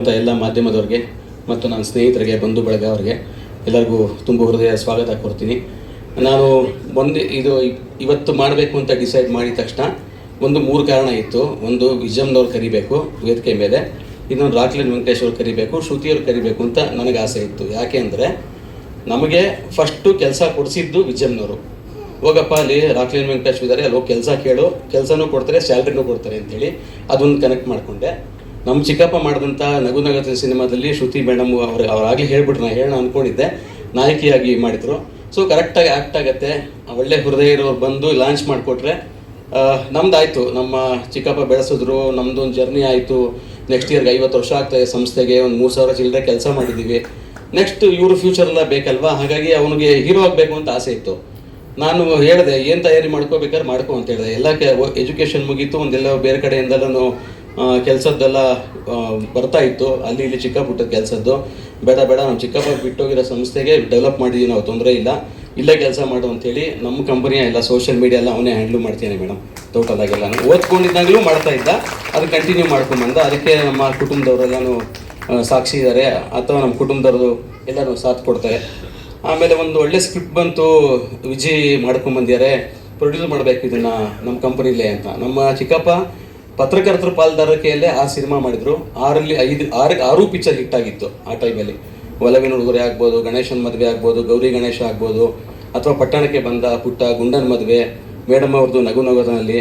ಅಂತ ಎಲ್ಲ ಮಾಧ್ಯಮದವ್ರಿಗೆ ಮತ್ತು ನನ್ನ ಸ್ನೇಹಿತರಿಗೆ, ಬಂಧು ಬಳಗ ಅವರಿಗೆ ಎಲ್ಲರಿಗೂ ತುಂಬ ಹೃದಯ ಸ್ವಾಗತ ಕೊಡ್ತೀನಿ ನಾನು ಒಂದು ಇದು ಇವತ್ತು ಮಾಡಬೇಕು ಅಂತ ಡಿಸೈಡ್ ಮಾಡಿದ ತಕ್ಷಣ ಒಂದು ಮೂರು ಕಾರಣ ಇತ್ತು. ಒಂದು, ವಿಜಮ್ನವ್ರು ಕರಿಬೇಕು, ವೇದಿಕೆ ಮೇಲೆ. ಇನ್ನೊಂದು, ರಾಕ್ಲಿನ್ ವೆಂಕಟೇಶ್ ಅವ್ರು ಕರಿಬೇಕು ಶ್ರುತಿಯವ್ರು ಕರಿಬೇಕು ಅಂತ ನನಗೆ ಆಸೆ ಇತ್ತು. ಯಾಕೆ ಅಂದರೆ ನಮಗೆ ಫಸ್ಟು ಕೆಲಸ ಕೊಡಿಸಿದ್ದು ವಿಜಮ್ನವರು. ಹೋಗಪ್ಪ, ಅಲ್ಲಿ ರಾಕ್ಲಿನ್ ವೆಂಕಟೇಶ್ ಇದ್ದಾರೆ ಅಲ್ಲಿ ಹೋಗಿ ಕೆಲಸ ಕೇಳು. ಕೆಲಸನೂ ಕೊಡ್ತಾರೆ, ಸ್ಯಾಲ್ರಿನೂ ಕೊಡ್ತಾರೆ ಅಂತೇಳಿ ಅದೊಂದು ಕನೆಕ್ಟ್ ಮಾಡಿಕೊಂಡೆ. ನಮ್ಮ ಚಿಕ್ಕಪ್ಪ ಮಾಡಿದಂಥ ನಗು ಸಿನಿಮಾದಲ್ಲಿ ಶ್ರುತಿ ಮೇಡಮ್ ಅವ್ರು ಅವರಾಗಲೇ ಹೇಳ್ಬಿಟ್ರು ನಾನು ಹೇಳೋಣ ಅಂದ್ಕೊಂಡಿದ್ದೆ ನಾಯಕಿಯಾಗಿ ಮಾಡಿದರು. ಸೊ ಕರೆಕ್ಟಾಗಿ ಆ್ಯಕ್ಟ್ ಆಗುತ್ತೆ. ಒಳ್ಳೆ ಹೃದಯ ಇರೋರು ಬಂದು ಲಾಂಚ್ ಮಾಡಿಕೊಟ್ರೆ ನಮ್ದಾಯಿತು. ನಮ್ಮ ಚಿಕ್ಕಪ್ಪ ಬೆಳೆಸಿದ್ರು ನಮ್ಮದು ಒಂದು ಜರ್ನಿ ಆಯಿತು. ನೆಕ್ಸ್ಟ್ ಇಯರ್ಗೆ ಐವತ್ತು ವರ್ಷ ಆಗ್ತಾಯಿದೆ ಸಂಸ್ಥೆಗೆ. ಒಂದು ಮೂರು ಸಾವಿರ ಚಿಲ್ಲರೆ ಕೆಲಸ ಮಾಡಿದ್ದೀವಿ ನೆಕ್ಸ್ಟ್ ಇವರು ಫ್ಯೂಚರೆಲ್ಲ ಬೇಕಲ್ವಾ? ಹಾಗಾಗಿ ಅವನಿಗೆ ಹೀರೋ ಆಗಬೇಕು ಅಂತ ಆಸೆ ಇತ್ತು. ನಾನು ಹೇಳಿದೆ, ಏನು ತಯಾರಿ ಮಾಡ್ಕೋಬೇಕಾದ್ರೆ ಮಾಡ್ಕೊ ಅಂತ ಹೇಳಿದೆ. ಎಲ್ಲ ಕೆ ಎಜುಕೇಷನ್ ಮುಗೀತು. ಒಂದೆಲ್ಲ ಬೇರೆ ಕಡೆಯಿಂದಲೂ ಕೆಲಸದ್ದೆಲ್ಲ ಬರ್ತಾ ಇತ್ತು. ಅಲ್ಲಿ ಇಲ್ಲಿ ಚಿಕ್ಕ ಪುಟ್ಟದ ಕೆಲಸದ್ದು. ಬೇಡ ಬೇಡ ನಮ್ಮ ಚಿಕ್ಕಪ್ಪ ಬಿಟ್ಟೋಗಿರೋ ಸಂಸ್ಥೆಗೆ ಡೆವಲಪ್ ಮಾಡಿದ್ದೀವಿ ನಾವು ತೊಂದರೆ ಇಲ್ಲ. ಇಲ್ಲೇ ಕೆಲಸ ಮಾಡು ಅಂತೇಳಿ ನಮ್ಮ ಕಂಪನಿಯ ಎಲ್ಲ ಸೋಷಿಯಲ್ ಮೀಡಿಯಾ ಎಲ್ಲ ಅವನೇ ಹ್ಯಾಂಡ್ಲ್ ಮಾಡ್ತೀನಿ ಮೇಡಮ್ ತೋಟದಾಗೆಲ್ಲ ಓದ್ಕೊಂಡಿದ್ದಾಗಲೂ ಮಾಡ್ತಾ ಇದ್ದ. ಅದು ಕಂಟಿನ್ಯೂ ಮಾಡ್ಕೊಂಬಂದ. ಅದಕ್ಕೆ ನಮ್ಮ ಕುಟುಂಬದವರೆಲ್ಲನೂ ಸಾಕ್ಷಿ ಇದ್ದಾರೆ ಅಥವಾ ನಮ್ಮ ಕುಟುಂಬದವ್ರದ್ದು ಎಲ್ಲರೂ ಸಾಥ್ ಕೊಡ್ತಾರೆ. ಆಮೇಲೆ ಒಂದು ಒಳ್ಳೆ ಸ್ಕ್ರಿಪ್ಟ್ ಬಂತು. ವಿಜಯ್ ಮಾಡ್ಕೊಂಬಂದಿದ್ದಾರೆ. ಪ್ರೊಡ್ಯೂಸ್ ಮಾಡಬೇಕು ಇದನ್ನು ನಮ್ಮ ಕಂಪನಿಲೇ ಅಂತ. ನಮ್ಮ ಚಿಕ್ಕಪ್ಪ ಪತ್ರಕರ್ತರ ಪಾಲ್ದಾರಿಕೆಯಲ್ಲೇ ಆ ಸಿನಿಮಾ ಮಾಡಿದ್ರು. ಆರಲ್ಲಿ ಐದು ಆರು ಆರು ಪಿಕ್ಚರ್ ಹಿಟ್ ಆಗಿತ್ತು ಆ ಟೈಮಲ್ಲಿ ಒಲವಿನ ಉಡುಗೊರೆ ಆಗ್ಬೋದು, ಗಣೇಶನ ಮದುವೆ ಆಗ್ಬೋದು, ಗೌರಿ ಗಣೇಶ ಆಗ್ಬೋದು, ಅಥವಾ ಪಟ್ಟಣಕ್ಕೆ ಬಂದ ಪುಟ್ಟ ಗುಂಡನ ಮದುವೆ, ಮೇಡಮ್ ಅವ್ರದ್ದು ನಗು ನಗೋದನಲ್ಲಿ.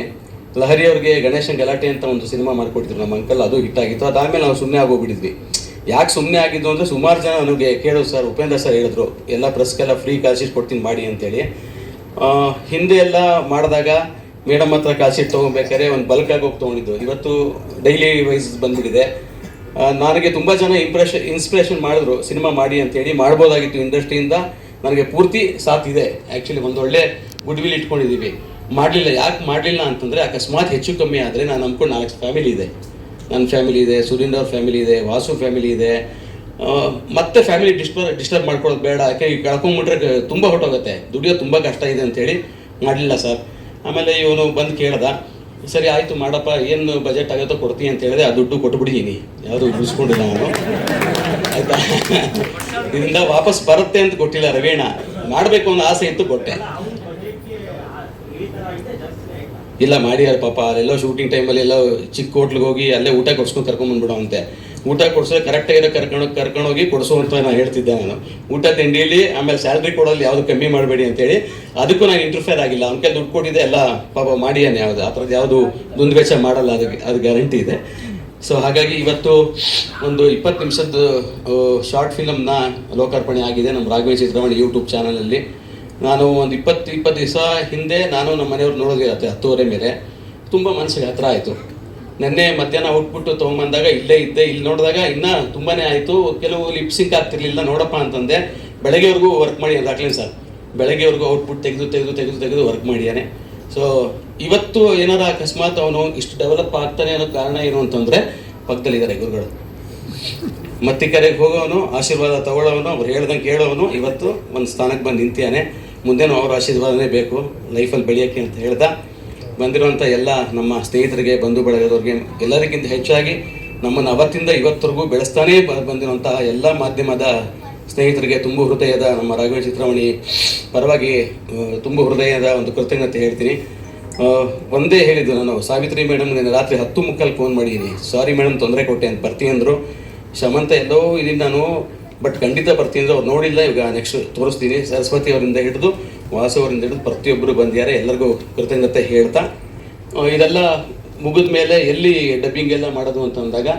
ಲಹರಿ ಅವ್ರಿಗೆ ಗಣೇಶನ್ ಗಲಾಟೆ ಅಂತ ಒಂದು ಸಿನಿಮಾ ಮಾಡಿಕೊಡ್ತಿದ್ರು ನಮ್ಮ ಅಂಕಲ್ ಅದು ಹಿಟ್ ಆಗಿತ್ತು. ಅದಾದಮೇಲೆ ನಾವು ಸುಮ್ಮನೆ ಆಗೋಗ್ಬಿಟ್ಟಿದ್ವಿ. ಯಾಕೆ ಸುಮ್ಮನೆ ಆಗಿದ್ದು ಅಂದರೆ ಸುಮಾರು ಜನ ನನಗೆ ಕೇಳೋದು, ಸರ್, ಉಪೇಂದ್ರ ಸರ್ ಹೇಳಿದ್ರು, ಎಲ್ಲ ಪ್ರೆಸ್ಗೆಲ್ಲ ಫ್ರೀ ಕಾಸಿಸ್ ಕೊಡ್ತೀನಿ, ಮಾಡಿ ಅಂತೇಳಿ. ಹಿಂದೆ ಎಲ್ಲ ಮಾಡಿದಾಗ ಮೇಡಮ್ ಹತ್ರ ಕಾಸಿಟ್ಟು ತೊಗೊಬೇಕಾದ್ರೆ ಒಂದು ಬಲ್ಕಾಗಿ ಹೋಗಿ ತೊಗೊಂಡಿದ್ದು. ಇವತ್ತು ಡೈಲಿ ವೈಸ್ ಬಂದ್ಬಿಟ್ಟಿದೆ. ನನಗೆ ತುಂಬ ಜನ ಇಂಪ್ರೆಷನ್ ಇನ್ಸ್ಪಿರೇಷನ್ ಮಾಡಿದ್ರು ಸಿನಿಮಾ ಮಾಡಿ ಅಂತೇಳಿ. ಮಾಡ್ಬೋದಾಗಿತ್ತು ಇಂಡಸ್ಟ್ರಿಯಿಂದ ನನಗೆ ಪೂರ್ತಿ ಸಾಥ್ ಇದೆ. ಆ್ಯಕ್ಚುಲಿ ಒಂದೊಳ್ಳೆ ಗುಡ್ ವಿಲ್ ಇಟ್ಕೊಂಡಿದ್ದೀವಿ ಮಾಡಲಿಲ್ಲ, ಯಾಕೆ ಮಾಡಲಿಲ್ಲ ಅಂತಂದರೆ ಅಕಸ್ಮಾತ್ ಹೆಚ್ಚು ಕಮ್ಮಿ ಆದರೆ ನಾನು ಅಂದ್ಕೊಂಡು ನಾಲ್ಕು ಫ್ಯಾಮಿಲಿ ಇದೆ. ನನ್ನ ಫ್ಯಾಮಿಲಿ ಇದೆ ಸುರೇಂದ್ರ ಫ್ಯಾಮಿಲಿ ಇದೆ, ವಾಸು ಫ್ಯಾಮಿಲಿ ಇದೆ. ಮತ್ತೆ ಫ್ಯಾಮಿಲಿ ಡಿಸ್ಟರ್ ಡಿಸ್ಟರ್ಬ್ ಮಾಡ್ಕೊಳ್ಳೋದು ಬೇಡ. ಯಾಕೆ ಕಳ್ಕೊಂಬಿಟ್ರೆ ತುಂಬ ಹೊಟ್ಟೋಗುತ್ತೆ ದುಡಿಯೋದು ತುಂಬ ಕಷ್ಟ ಇದೆ ಅಂತೇಳಿ ಮಾಡಲಿಲ್ಲ ಸರ್ ಆಮೇಲೆ ಇವನು ಬಂದು ಕೇಳ್ದ, ಸರಿ ಆಯಿತು ಮಾಡಪ್ಪ, ಏನು ಬಜೆಟ್ ಆಗುತ್ತೋ ಕೊಡ್ತೀನಿ ಅಂತ ಹೇಳಿದೆ, ಆ ದುಡ್ಡು ಕೊಟ್ಬಿಡ್ತೀನಿ ಯಾವುದು ಉಳಿಸ್ಕೊಂಡಿಲ್ಲ ನಾನು ಆಯ್ತಾ? ಇದರಿಂದ ವಾಪಸ್ ಬರುತ್ತೆ ಅಂತ ಕೊಟ್ಟಿಲ್ಲ ರವೀಣ. ಮಾಡಬೇಕು ಅನ್ನೋ ಆಸೆ ಇತ್ತು ಕೊಟ್ಟೆ ಇಲ್ಲ ಮಾಡಿದಾರೆ ಪಾಪ, ಅಲ್ಲೆಲ್ಲೋ ಶೂಟಿಂಗ್ ಟೈಮಲ್ಲಿ ಎಲ್ಲ ಚಿಕ್ಕ ಹೋಟ್ಲಿಗೆ ಹೋಗಿ ಅಲ್ಲೇ ಊಟ ಕೊಡ್ಸ್ಕೊಂಡು ಕರ್ಕೊಂಬಂದ್ಬಿಡೋ ಅಂತೆ ಊಟ ಕೊಡ್ಸೋದು ಕರೆಕ್ಟಾಗಿರೋ ಕರ್ಕೊಂಡು ಕರ್ಕೊಂಡೋಗಿ ಕೊಡಿಸೋ ಅಂತ ನಾನು ಹೇಳ್ತಿದ್ದೆ ನಾನು. ಊಟ ತಿಂಡಿಲಿ, ಆಮೇಲೆ ಸ್ಯಾಲ್ರಿ ಕೊಡೋದು ಯಾವುದು ಕಮ್ಮಿ ಮಾಡಬೇಡಿ ಅಂತೇಳಿ, ಅದಕ್ಕೂ ನಾನು ಇಂಟರ್ಫೇರ್ ಆಗಿಲ್ಲ. ಅವ್ನ ಕೈ ದುಡ್ಡು ಕೊಟ್ಟಿದ್ದೆ, ಎಲ್ಲ ಪಾಪ ಮಾಡಿಯಾನೆ, ಯಾವುದು, ಆ ಥರದ್ದು ಯಾವುದು ದುಂದುವೆಚ್ಚ ಮಾಡಲ್ಲ, ಅದಕ್ಕೆ, ಅದು ಗ್ಯಾರಂಟಿ ಇದೆ. ಸೊ ಹಾಗಾಗಿ ಇವತ್ತು ಒಂದು ಇಪ್ಪತ್ತು ನಿಮಿಷದ ಶಾರ್ಟ್ ಫಿಲಮ್ನ ಲೋಕಾರ್ಪಣೆ ಆಗಿದೆ. ನಮ್ಮ ರಾಘವೇಂದ್ರ ಚಿತ್ರಮಣಿ ಯೂಟ್ಯೂಬ್ ಚಾನಲಲ್ಲಿ ನಾನು ಒಂದು ಇಪ್ಪತ್ತು ಇಪ್ಪತ್ತು ದಿವಸ ಹಿಂದೆ ನಾನು ನಮ್ಮ ಮನೆಯವ್ರು ನೋಡೋದಿರತ್ತೆ ಹತ್ತುವರೆ ಮೇಲೆ. ತುಂಬ ಮನಸ್ಸಿಗೆ ಹತ್ರ ಆಯಿತು. ನೆನ್ನೆ ಮಧ್ಯಾಹ್ನ ಹುಟ್ಬಿಟ್ಟು ತೊಗೊಂಬಂದಾಗ ಇಲ್ಲೇ ಇದ್ದೆ, ಇಲ್ಲಿ ನೋಡಿದಾಗ ಇನ್ನೂ ತುಂಬಾ ಆಯಿತು. ಕೆಲವು ಲಿಪ್ಸಿಂಕ್ ಆಗ್ತಿರ್ಲಿಲ್ಲ, ನೋಡಪ್ಪ ಅಂತಂದೆ. ಬೆಳಗ್ಗೆವರೆಗೂ ವರ್ಕ್ ಮಾಡಿ ರಾಕ್ಲಿನ್ ಸರ್. ಬೆಳಗ್ಗೆವರೆಗೂ ಔಟ್ಪುಟ್ ತೆಗೆದು ತೆಗೆದು ತೆಗೆದು ತೆಗೆದು ವರ್ಕ್ ಮಾಡಿದ್ದಾನೆ. ಸೊ ಇವತ್ತು ಏನಾರ ಅಕಸ್ಮಾತ್ ಅವನು ಇಷ್ಟು ಡೆವಲಪ್ ಆಗ್ತಾನೆ ಅನ್ನೋ ಕಾರಣ ಏನು ಅಂತಂದರೆ ಪಕ್ಕದಲ್ಲಿದ್ದಾರೆ ಗುರುಗಳು. ಮತ್ತಿಕರೆಗೆ ಹೋಗೋವನು, ಆಶೀರ್ವಾದ ತಗೊಳ್ಳೋವನು, ಅವ್ರು ಹೇಳ್ದಂಗೆ ಕೇಳೋವನು, ಇವತ್ತು ಒಂದು ಸ್ಥಾನಕ್ಕೆ ಬಂದು ನಿಂತಿಯಾನೆ ಮುಂದೇನು ಅವರ ಆಶೀರ್ವಾದನೇ ಬೇಕು ಲೈಫಲ್ಲಿ ಬೆಳೆಯೋಕ್ಕೆ ಅಂತ ಹೇಳ್ದ. ಬಂದಿರುವಂಥ ಎಲ್ಲ ನಮ್ಮ ಸ್ನೇಹಿತರಿಗೆ, ಬಂಧು ಬಳಗದವ್ರಿಗೆ, ಎಲ್ಲರಿಗಿಂತ ಹೆಚ್ಚಾಗಿ ನಮ್ಮನ್ನು ಅವತ್ತಿಂದ ಇವತ್ತರೆಗೂ ಬೆಳೆಸ್ತಾನೇ ಬಂದಿರುವಂತಹ ಎಲ್ಲ ಮಾಧ್ಯಮದ ಸ್ನೇಹಿತರಿಗೆ ತುಂಬ ಹೃದಯದ ನಮ್ಮ ರಾಘವೇಂದ್ರ ಚಿತ್ರಮಣಿ ಪರವಾಗಿ ತುಂಬ ಹೃದಯದ ಒಂದು ಕೃತಜ್ಞತೆ ಹೇಳ್ತೀನಿ. ಒಂದೇ ಹೇಳಿದ್ದು ನಾನು, ಸಾವಿತ್ರಿ ಮೇಡಮ್ ನಿನ್ನೆ ರಾತ್ರಿ ಹತ್ತು ಮುಕ್ಕಲ್ಲಿ ಫೋನ್ ಮಾಡಿದ್ದೀನಿ. ಸಾರಿ ಮೇಡಮ್ ತೊಂದರೆ ಕೊಟ್ಟೆ ಅಂತ ಬರ್ತೀನಿ ಅಂದರು. ಶಮಂತ ಎಲ್ಲೋ ಇದೀನಿ ನಾನು. ಬಟ್ ಖಂಡಿತ ಬರ್ತೀನಿ ಅವ್ರು ನೋಡಿಲ್ಲ ಈಗ ನೆಕ್ಸ್ಟ್ ತೋರಿಸ್ತೀನಿ. ಸರಸ್ವತಿ ಅವರಿಂದ ಹಿಡಿದು ವಾಸು ಅವರಿಂದ ಹಿಡಿದು ಪ್ರತಿಯೊಬ್ಬರು ಬಂದಿದ್ದಾರೆ, ಎಲ್ಲರಿಗೂ ಕೃತಜ್ಞತೆ ಹೇಳ್ತಾ. ಇದೆಲ್ಲ ಮುಗಿದ ಮೇಲೆ ಎಲ್ಲಿ ಡಬ್ಬಿಂಗ್ ಎಲ್ಲ ಮಾಡೋದು ಅಂತ ಅಂದಾಗ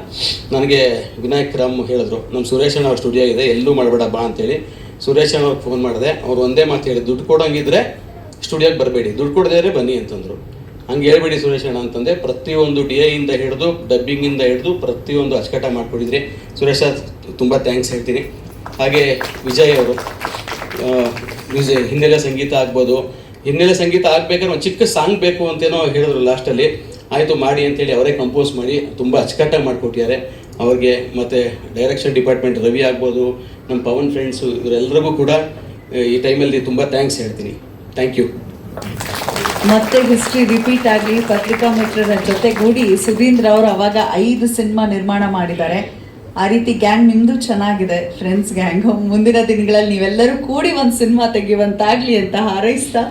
ನನಗೆ ವಿನಾಯಕ್ ರಾಮ್ ಹೇಳಿದ್ರು. ನಮ್ಮ ಸುರೇಶ್ ಅಣ್ಣ ಅವ್ರ ಸ್ಟುಡಿಯೋ ಇದೆ, ಎಲ್ಲೂ ಮಾಡಬೇಡ ಬಾ ಅಂತೇಳಿ. ಸುರೇಶ್ ಅಣ್ಣ ಫೋನ್ ಮಾಡಿದೆ. ಅವ್ರು ಒಂದೇ ಮಾತು ಹೇಳಿ ದುಡ್ಡು ಕೊಡೋಂಗಿದ್ರೆ ಸ್ಟುಡಿಯೋಗೆ ಬರಬೇಡಿ, ದುಡ್ಡು ಕೊಡದೇ ಬನ್ನಿ ಅಂತಂದರು. ಹಂಗೆ ಹೇಳ್ಬೇಡಿ ಸುರೇಶ್ ಅಣ್ಣ ಅಂತಂದ್ರೆ, ಪ್ರತಿಯೊಂದು ಡಿ ಇಂದ ಹಿಡಿದು ಡಬ್ಬಿಂಗಿಂದ ಹಿಡಿದು ಪ್ರತಿಯೊಂದು ಅಚ್ಚಕಟ್ಟ ಮಾಡಿಕೊಡಿದ್ರಿ. ಸುರೇಶ, ತುಂಬ ಥ್ಯಾಂಕ್ಸ್ ಹೇಳ್ತೀನಿ. ಹಾಗೆ ವಿಜಯ್ ಅವರು ಹಿನ್ನೆಲೆ ಸಂಗೀತ ಆಗ್ಬೋದು. ಹಿನ್ನೆಲೆ ಸಂಗೀತ ಆಗ್ಬೇಕಾದ್ರೆ ಒಂದು ಚಿಕ್ಕ ಸಾಂಗ್ ಬೇಕು ಅಂತೇನೋ ಹೇಳಿದ್ರು ಲಾಸ್ಟಲ್ಲಿ ಆಯಿತು, ಮಾಡಿ ಅಂತೇಳಿ ಅವರೇ ಕಂಪೋಸ್ ಮಾಡಿ, ತುಂಬ ಅಚ್ಚುಕಟ್ಟಾಗಿ ಮಾಡಿಕೊಟ್ಟಿದ್ದಾರೆ. ಅವ್ರಿಗೆ ಮತ್ತು ಡೈರೆಕ್ಷನ್ ಡಿಪಾರ್ಟ್ಮೆಂಟ್ ರವಿ ಆಗ್ಬೋದು ನಮ್ಮ ಪವನ್ ಫ್ರೆಂಡ್ಸು ಇವರೆಲ್ಲರಿಗೂ ಕೂಡ, ಈ ಟೈಮಲ್ಲಿ ತುಂಬ ಥ್ಯಾಂಕ್ಸ್ ಹೇಳ್ತೀನಿ. ಥ್ಯಾಂಕ್ ಯು ಮತ್ತೆ ಹಿಸ್ಟ್ರಿ ರಿಪೀಟ್ ಆಗಲಿ ಪತ್ರಿಕಾ ಮಿತ್ರರ ಜೊತೆಗೂಡಿ ಸುಧೀಂದ್ರ ಅವರು ಅವಾಗ ಐದು ಸಿನಿಮಾ ನಿರ್ಮಾಣ ಮಾಡಿದ್ದಾರೆ. ಆ ರೀತಿ ಗ್ಯಾಂಗ್ ನಿಮ್ದು ಚೆನ್ನಾಗಿದೆ ಫ್ರೆಂಡ್ಸ್ ಗ್ಯಾಂಗ್ ಮುಂದಿನ ದಿನಗಳಲ್ಲಿ ನೀವೆಲ್ಲರೂ ಕೂಡಿ ಒಂದು ಸಿನಿಮಾ ತೆಗೆಯುವಂತಾಗ್ಲಿ ಅಂತ ಹಾರೈಸ್ತಾ